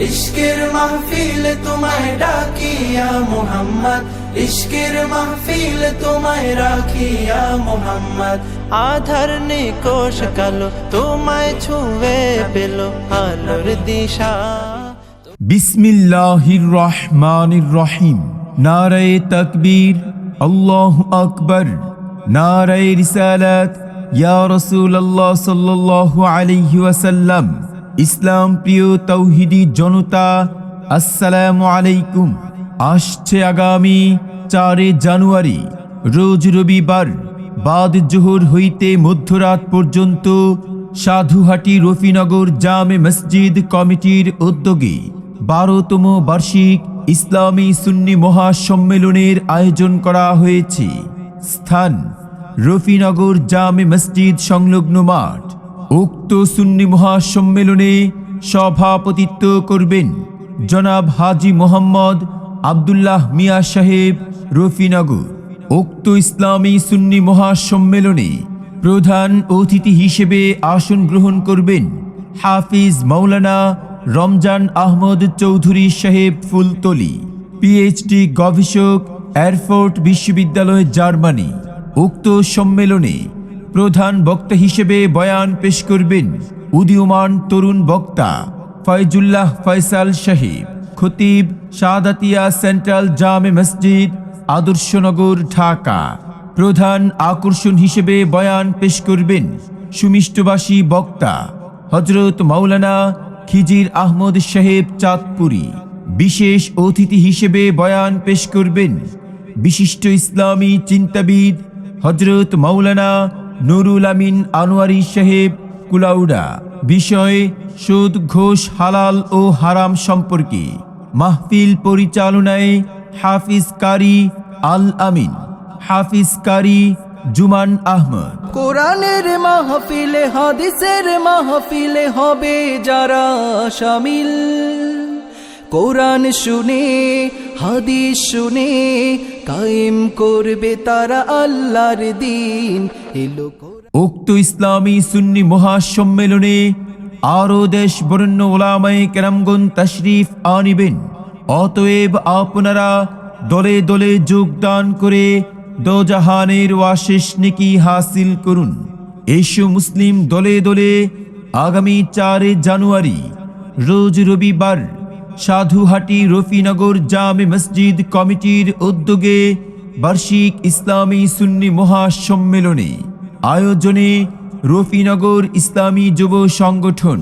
ইশকের মাহফিল তোমায় ডাকিয়া মোহাম্মদ। ইশকের মাহফিল তোমায় রাখিয়া মোহাম্মদ। আধার নিকোষ কালো তোমায় ছুঁয়ে পেল আলোর দিশা। বিসমিল্লাহির রহমানির রহিম। নারায়ে তাকবীর, আল্লাহ আকবর। নারায়ে রিসালাত, ইয়া রাসূলুল্লাহ সাল্লাল্লাহু আলাইহি ওয়াসাল্লাম। ইসলাম প্রিয় তৌহিদি জনতা, আসসালামু আলাইকুম। আসছে আগামী চারে জানুয়ারি, রোজ রবিবার, বাদ জোহর হইতে মধ্যরাত পর্যন্ত সাধুহাটি রফিনগর জামে মসজিদ কমিটির উদ্যোগে বারোতম বার্ষিক ইসলামী সুন্নি মহাসম্মেলনের আয়োজন করা হয়েছে। স্থান রফিনগর জামে মসজিদ সংলগ্ন মাঠ। উক্ত সুন্নি মহাসম্মেলনে সভাপতিত্ব করবেন জনাব হাজি মোহাম্মদ আবদুল্লাহ মিয়া সাহেব রফিনগর। উক্ত ইসলামী সুন্নি মহাসম্মেলনে প্রধান অতিথি হিসেবে আসন গ্রহণ করবেন হাফিজ মাওলানা রমজান আহমদ চৌধুরী সাহেব ফুলতলি, পিএইচডি গবেষক, এয়ারফোর্ট বিশ্ববিদ্যালয় জার্মানি। উক্ত সম্মেলনে প্রধান বক্তা হিসেবে বয়ান পেশ করবেন উদীয়মান তরুণ বক্তা ফয়জুল্লাহ ফয়সাল সাহেব, খতিব শাহাদাতিয়া সেন্ট্রাল জামে মসজিদ, আদর্শনগর, ঢাকা। প্রধান আকর্ষণ হিসেবে বয়ান পেশ করবেন সুমিষ্টবাসী বক্তা হজরত মাওলানা খিজির আহমদ সাহেব চাঁদপুরি। বিশেষ অতিথি হিসেবে বয়ান পেশ করবেন বিশিষ্ট ইসলামী চিন্তাবিদ হজরত মাওলানা নুরুল আমিন আনোয়ারি সাহেব, কুলাউডা। বিষয়ে, সুদ, ঘোষ, হালাল ও হারাম সম্পর্কে। মাহফিল পরিচালনায় হাফিজ কারি আল আমিন। হাফিজ কারি জুমান আহমদ। কোরআনের মাহফিলে, হাদিসের মাহফিলে হবে যারা শামিল কোরআন শুনে, হাদিস শুনে কায়েম করবে তারা আল্লাহর দিন। এলো উক্ত ইসলামী সুন্নি মহাসম্মেলনে আরও দেশ বরণ্য ওলামায়ে কেরামগন তশরিফ আনিবেন। অতএব আপনারা দলে দলে যোগদান করে দোজাহানের ওয়াশেষ নেকি হাসিল করুন। এসো মুসলিম দলে দলে আগামী চারে জানুয়ারি, রোজ রবিবার সাধুহাটি রফিনগর জামে মসজিদ কমিটির উদ্যোগে বার্ষিক ইসলামী সুন্নি মহাসম্মেলনে আয়োজনে রফিনগর ইসলামী যুব সংগঠন